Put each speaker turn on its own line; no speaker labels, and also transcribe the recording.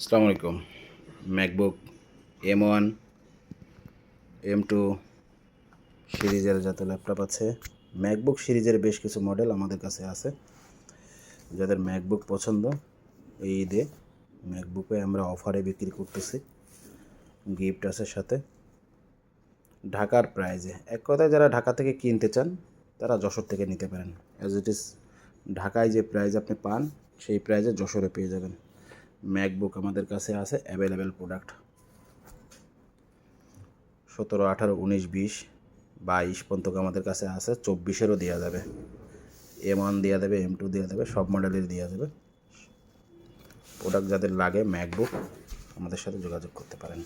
আসসালামু আলাইকুম। MacBook M one M two সিরিজের যত ল্যাপটপ আছে ম্যাকবুক সিরিজের বেশ কিছু মডেল আমাদের কাছে আছে। যাদের ম্যাকবুক পছন্দ, এই ঈদে ম্যাকবুকে আমরা অফারে বিক্রি করতেছি। গিফট আছে সাথে। ঢাকার প্রাইজে এক কথায় যারা ঢাকা থেকে কিনতে চান, তারা যশোর থেকে নিতে পারেন। অ্যাজ ইট ইজ ঢাকায় যে প্রাইজ আপনি পান, সেই প্রাইজে যশোরে পেয়ে যাবেন। ম্যাকবুক আমাদের কাছে আছে অ্যাভেলেবেল প্রোডাক্ট সতেরো, আঠারো, উনিশ, বিশ, বাইশ পর্যন্ত আমাদের কাছে আছে, চব্বিশেরও দেওয়া যাবে। এম ওয়ান দেওয়া যাবে এম টু দেওয়া যাবে, সব মডেলের দেওয়া যাবে। প্রোডাক্ট যাদের লাগে ম্যাকবুক আমাদের সাথে যোগাযোগ করতে পারেন।